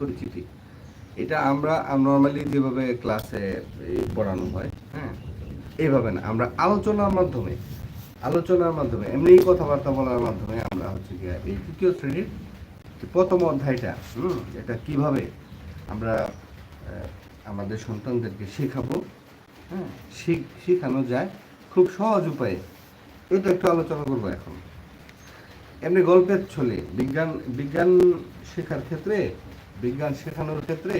পরিচিতি। এটা আমরা নর্মালি যেভাবে ক্লাসে পড়ানো হয় হ্যাঁ এইভাবে না। আমরা আলোচনার মাধ্যমে আলোচনার মাধ্যমে, এমনি কথাবার্তা বলার মাধ্যমে আমরা হচ্ছে গিয়ে এই তৃতীয় শ্রেণির প্রথম অধ্যায়টা, হুম, এটা কীভাবে আমরা আমাদের সন্তানদেরকে শেখাবো হ্যাঁ শিখ শেখানো যায় খুব সহজ উপায়ে। এটা একটু আলোচনা করব এখন। এমনি গল্পের ছলে বিজ্ঞান বিজ্ঞান শেখার ক্ষেত্রে বিজ্ঞান শেখানোর ক্ষেত্রে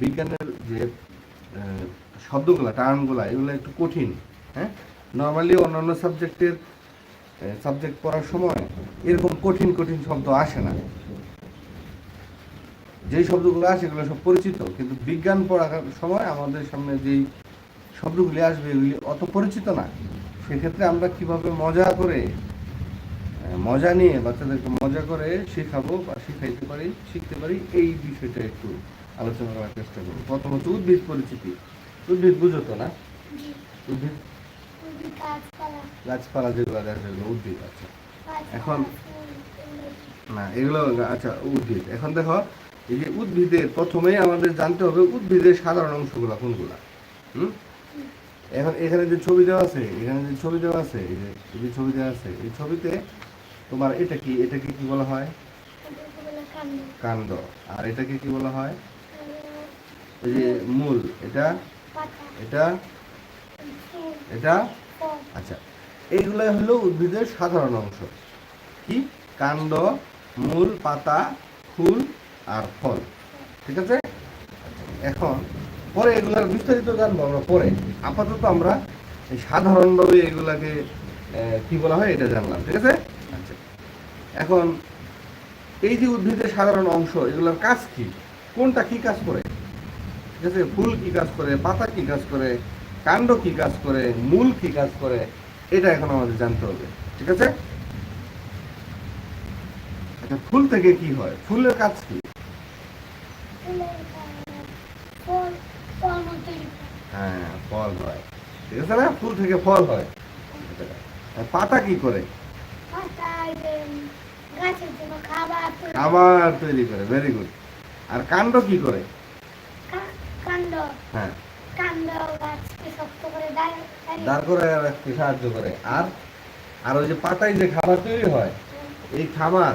বিজ্ঞানের যে শব্দগুলা, টার্মগুলা, এগুলো একটু কঠিন হ্যাঁ? নর্মালি অন্যান্য সাবজেক্টের সাবজেক্ট পড়ার সময় এরকম কঠিন কঠিন শব্দ আসে না। যেই শব্দগুলো আসে এগুলো সব পরিচিত, কিন্তু বিজ্ঞান পড়ার সময় আমাদের সামনে যেই শব্দগুলি আসবে এগুলি অত পরিচিত না। সেক্ষেত্রে আমরা কীভাবে মজা করে মজা নিয়ে বাচ্চাদেরকে মজা করে শেখাবো বা শিখাইতে পারি, শিখতে পারি, এই বিষয়টা একটু আলোচনা করার চেষ্টা করব। প্রথমত উদ্ভিদ পরিচিতি। উদ্ভিদ বুঝো তো না? উদ্ভিদ? গাছপালা যেগুলো দেখা এগুলো উদ্ভিদ আছে এখন- না, এগুলো আচ্ছা উদ্ভিদ। এখন দেখো, এই যে উদ্ভিদের প্রথমেই আমাদের জানতে হবে উদ্ভিদের সাধারণ অংশগুলো কোনগুলা, হুম? এখন এখানে যে ছবি দেওয়া আছে, এখানে যে ছবি দেওয়া আছে, এই যে ছবি দেওয়া আছে, এই ছবিতে তোমার এটা কি এটাকে কি বলা হয়? কাণ্ড। আর এটাকে কি বলা হয়? এই যে মূল, এটা? এটা? এটা? আচ্ছা। এইগুলাই হলো উদ্ভিদের সাধারণ অংশ। কি? কাণ্ড, মূল, পাতা, ফুল আর ফল। ঠিক আছে? এখন পরে এগুলার বিস্তারিত জানব আমরা পরে। আপাতত আমরা সাধারণভাবে এগুলাকে কি বলা হয়, এটা জানলাম। ঠিক আছে? এখন, এই যে উদ্ভিদের সাধারণ অংশ, এগুলোর কাজ কি? কোনটা কি কাজ করে? ঠিক আছে? ফুল কি কাজ করে? পাতা কি কাজ করে? কাণ্ড কি কাজ করে? মূল কি কাজ করে? এটা এখন আমাদের জানতে হবে। ঠিক আছে? আচ্ছা ফুল থেকে কি হয়? ফুলের কাজ কি? হ্যাঁ ফল হয়। ঠিক আছে না? ফুল থেকে ফল হয়। আর পাতা কি করে গাছের জন্য খাবার তৈরি- করে ভেরি গুড আর কাণ্ড কি করে? কাণ্ড। হ্যাঁ। কাণ্ড গাছকে শক্ত করে দাঁড় করে রাখতে সাহায্য করে। আর আর ওই যে পাতায় যে খাবার তৈরি হয় এই খাবার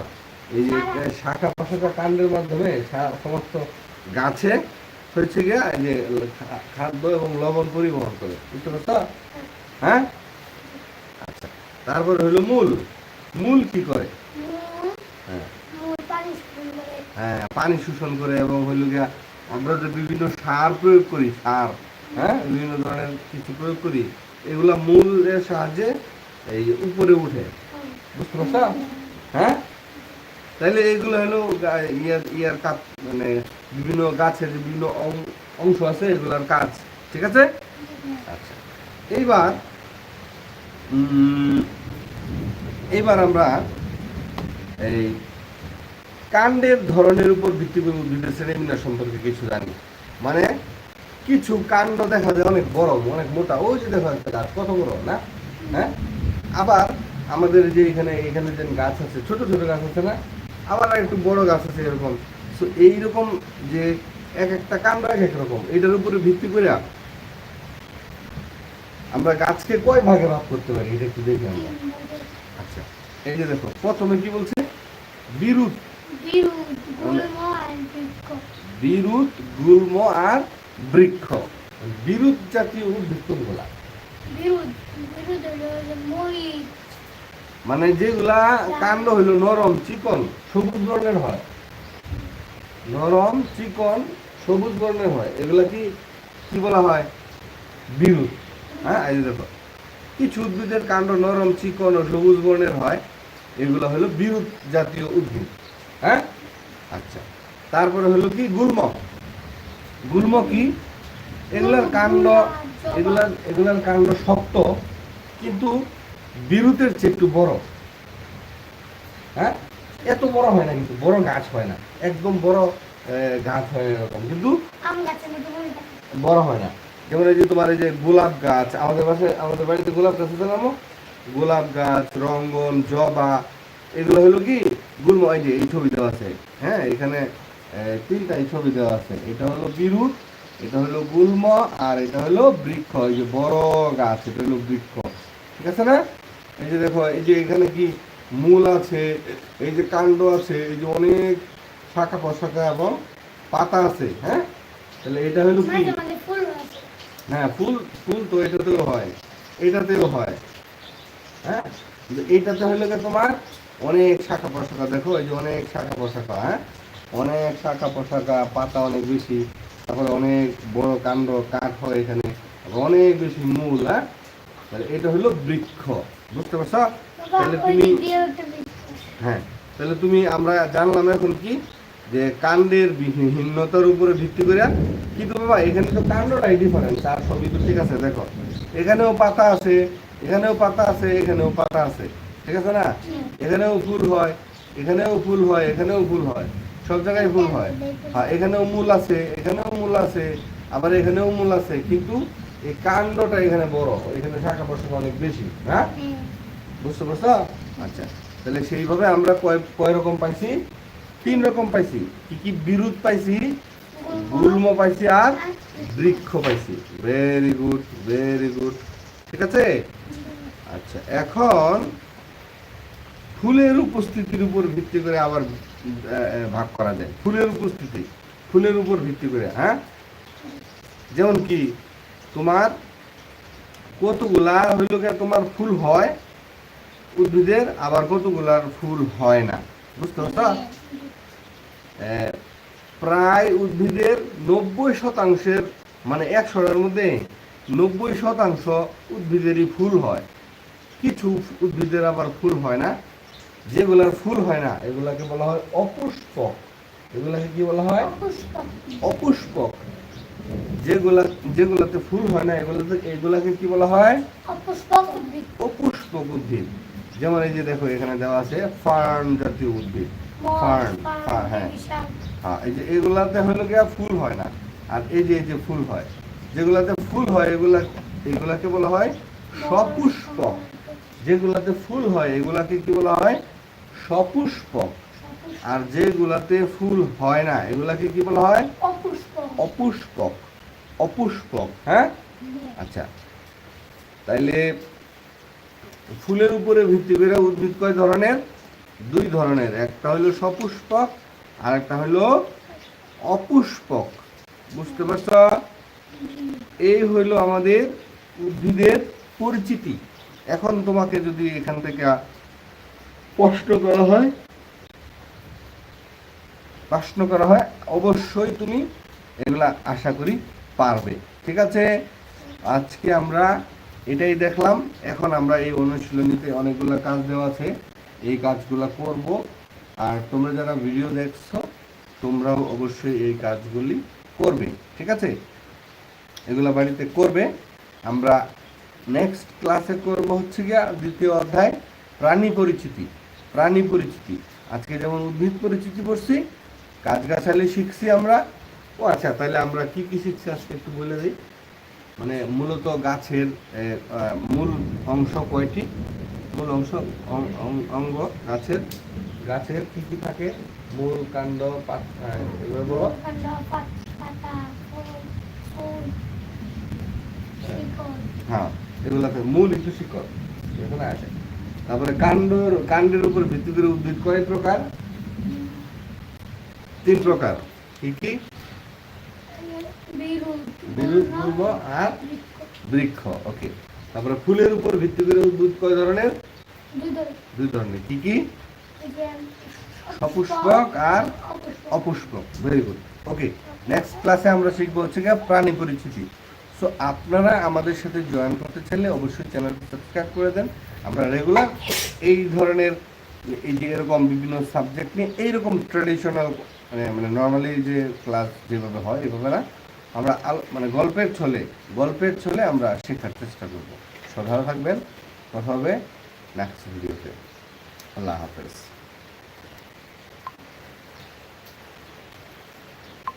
এই যে শাখা প্রশাখা কাণ্ডের মাধ্যমে সমস্ত গাছে হচ্ছে গিয়ে এই যে খাদ্য এবং লবণ পরিবহন করে। বুঝতে পারছ? হ্যাঁ। আচ্ছা। তারপরে হলো মূল। মূল কি করে মূল হ্যাঁ মূল পানি শোষণ করে হ্যাঁ পানি শোষণ করে এবং হইল গিয়া আমরা যে বিভিন্ন সার প্রয়োগ করি, সার হ্যাঁ বিভিন্ন ধরনের কিছু প্রয়োগ করি, এগুলা মূলের সাহায্যে এই উপরে উঠে। বুঝতে পারছ? হ্যাঁ? তাহলে এগুলো হলো ইয়ার ইয়ার কাজ মানে বিভিন্ন গাছের বিভিন্ন অংশ আছে, এগুলোর কাজ। ঠিক আছে? আচ্ছা। এইবার এইবার আমরা এই কাণ্ডের ধরনের উপর ভিত্তি করে উদ্ভিদের শ্রেণীবিন্যাস সম্পর্কে কিছু জানি। মানে কিছু কাণ্ড দেখা যায় অনেক বড়, অনেক মোটা। ওই যে দেখা একটা গাছ, কত বড়, না? হ্যাঁ? আবার আমাদের যে এখানে এখানে যে গাছ আছে, ছোট ছোট গাছ আছে না? আবার একটু বড় গাছ আছে এরকম। তো এইরকম যে এক একটা কাণ্ড এক এক রকম, এটার উপরে ভিত্তি করে আমরা গাছকে কয় ভাগে ভাগ করতে পারি? এটা একটু দেখি আমরা। আচ্ছা এই যে দেখো, প্রথমে কি বলছে? বিরুৎ বিরুৎ, গুল্ম আর বৃক্ষ। বিরুৎ বিরুৎ জাতীয় উদ্ভিদ কোনগুলা মানে যেগুলা কাণ্ড হইল নরম চিকন সবুজ বর্ণের হয়। নরম চিকন সবুজ বর্ণের হয়। এগুলা কি কি বলা হয়? বিরুৎ। হ্যাঁ এই দেখো। কিছু উদ্ভিদের কাণ্ড নরম চিকন ও সবুজ বর্ণের হয়। এগুলো হলো বিরুৎ জাতীয় উদ্ভিদ। হ্যাঁ? আচ্ছা। তারপরে হলো কি? গুল্ম। গুল্ম কি? এগুলার কাণ্ড এগুলার এগুলার কাণ্ড শক্ত কিন্তু বিরুতের চেয়ে একটু বড়। হ্যাঁ? এত বড় হয় না কিন্তু বড় গাছ হয় না। একদম বড় গাছ হয় এরকম। কিন্তু। বড় হয় না। যেমন এই যে তোমার এই যে গোলাপ গাছ আমাদের পাশে আমাদের বাড়িতে গোলাপ গাছ আছে নামো গোলাপ গাছ রঙ্গন জবা এগুলো হলো কি? গুলম এই যে এই ছবি দেওয়া আছে হ্যাঁ এখানে তিনটাই ছবি দেওয়া আছে। এটা হলো বিরুট এটা হলো গুল্ম আর এটা হলো বৃক্ষ এই যে বড় গাছ এটা হলো বৃক্ষ। ঠিক আছে না? এই যে দেখো এই যে এখানে কি মূল আছে এই যে কাণ্ড আছে এই যে অনেক শাখা প্রশাখা এবং পাতা আছে হ্যাঁ? তাহলে এটা হলো কি? আছে। হ্যাঁ ফুল ফুল তো এটাতেও হয় এটাতেও হয় হ্যাঁ? এইটাতে হলো তোমার? অনেক শাখা প্রশাখা দেখো এই যে অনেক শাখা প্রশাখা হ্যাঁ? অনেক শাখা প্রশাখা পাতা অনেক বেশি তারপরে অনেক বড় কাণ্ড কাঠ হয় এখানে অনেক বেশি মূল হ্যাঁ? তাহলে এটা হলো বৃক্ষ বুঝতে পারছ? তাহলে তুমি। হ্যাঁ তাহলে তুমি আমরা জানলাম এখন কি? যে কাণ্ডের বিভিন্নতার উপরে ভিত্তি করে কিন্তু বাবা এখানে তো কাণ্ডটাই ডিফারেন্স আর সবই তো ঠিক আছে দেখো। এখানেও পাতা আছে এখানেও পাতা আছে এখানেও পাতা আছে। ঠিক আছে না? এখানেও ফুল হয়, এখানেও ফুল হয়, এখানেও ফুল হয়। সব জায়গায় ফুল হয়। হ্যাঁ এখানেও মূল আছে, এখানেও মূল আছে, আবার এখানেও মূল আছে। কিন্তু এই কাণ্ডটা এখানে বড়, এখানে শাখা প্রশাখা অনেক বেশি হ্যাঁ। বুঝতে পারছ? আচ্ছা তাহলে সেইভাবে আমরা কয় কয় রকম পাইছি? তিন রকম পাইছি। কি কি বিরুদ্ধ পাইছি? গুল্ম পাইছি আর বৃক্ষ পাইছি। ভেরি গুড ভেরি গুড ঠিক আছে? আচ্ছা এখন ফুলের উপস্থিতির উপর ভিত্তি করে আবার ভাগ করা যায়। ফুলের উপস্থিতি ফুলের উপর ভিত্তি করে হ্যাঁ? যেমন কি তোমার কতগুলা হইল তোমার ফুল হয় উদ্ভিদের আবার কতগুলার ফুল হয় না। বুঝতে পারছ? আহ, প্রায় উদ্ভিদের নব্বই শতাংশের মানে একশোটার মধ্যে নব্বই শতাংশ উদ্ভিদেরই ফুল হয়। কিছু উদ্ভিদের আবার ফুল হয় না। যেগুলার ফুল হয় না এগুলাকে বলা হয় অপুষ্পক। এগুলাকে কি বলা হয়? অপুষ্পক। যেগুলা যেগুলাতে ফুল হয় না এগুলাতে এগুলাকে কি বলা হয়? অপুষ্পক উদ্ভিদ। যেমন এই যে দেখো এখানে দেওয়া আছে ফার্ন জাতীয় উদ্ভিদ। ফার্ন পান, হ্যাঁ হ্যাঁ। এই যে এগুলাতে হলো গিয়া ফুল হয় না। আর এই যে এই যে ফুল হয় যেগুলাতে ফুল হয় এগুলা এগুলাকে বলা হয় সপুষ্পক। যেগুলাতে ফুল হয় এগুলাকে কি বলা হয়? সপুষ্পক। আর যেগুলাতে ফুল হয় না এগুলাকে কি বলা হয়? অপুষ্পক। অপুষ্পক। অপুষ্পক হ্যাঁ? আচ্ছা। তাইলে ফুলের উপরে ভিত্তি করে উদ্ভিদ কয় ধরনের? দুই ধরনের। একটা হলো সপুষ্পক আর একটা হলো অপুষ্পক। বুঝতে পারছ? এই হইল আমাদের উদ্ভিদের পরিচিতি। এখন তোমাকে যদি এখান থেকে প্রশ্ন করা হয়। প্রশ্ন করা হয়, অবশ্যই তুমি এগুলা আশা করি পারবে। ঠিক আছে? আজকে আমরা এটাই দেখলাম। এখন আমরা এই অনুশীলনীতে অনেকগুলো কাজ দেওয়া আছে। এই কাজগুলো করব। আর তোমরা যারা ভিডিও দেখছ, তোমরাও অবশ্যই এই কাজগুলি করবে। ঠিক আছে? এগুলো বাড়িতে করবে। আমরা নেক্সট ক্লাসে করব হচ্ছে গিয়া দ্বিতীয় অধ্যায়, প্রাণী পরিচিতি। প্রাণী পরিচিতি। আজকে যেমন উদ্ভিদ পরিচিতি পড়ছি গাছগাছালি শিখছি আমরা। ও আচ্ছা তাহলে আমরা কি কি শিখছি আজকে একটু বলে দিই? মানে মূলত গাছের মূল অংশ কয়টি? মূল অংশ অঙ্গ গাছের। গাছের কি কি থাকে? মূল কাণ্ড এগুলো। হ্যাঁ এগুলাতে মূল একটু শিকড় এখানে আছে তারপরে কাণ্ড কাণ্ডের উপর ভিত্তি করে উদ্ভিদ কয় প্রকার? তিন প্রকার। কি কি? পূর্ব আর বৃক্ষ। ওকে। তারপরে ফুলের উপর ভিত্তি করে উদ্ভিদ কয় ধরনের? দুই ধরনের। কি কি? সপুষ্পক আর অপুষ্পক। অপুষ্পক। ভেরি গুড ওকে নেক্সট ক্লাসে আমরা শিখব হচ্ছে গিয়ে প্রাণী পরিচিতি। সো আপনারা আমাদের সাথে জয়েন করতে চাইলে অবশ্যই চ্যানেলটি সাবস্ক্রাইব করে দেন। আমরা রেগুলার এই ধরনের এই যে এরকম বিভিন্ন সাবজেক্ট নিয়ে এইরকম ট্রেডিশনাল মানে মানে নর্মালি যে ক্লাস যেভাবে হয়, এভাবে না, আমরা মানে গল্পের ছলে গল্পের ছলে আমরা শেখার চেষ্টা করব। সব থাকবেন। কথা হবে নেক্সট ভিডিওতে আল্লাহ হাফেজ।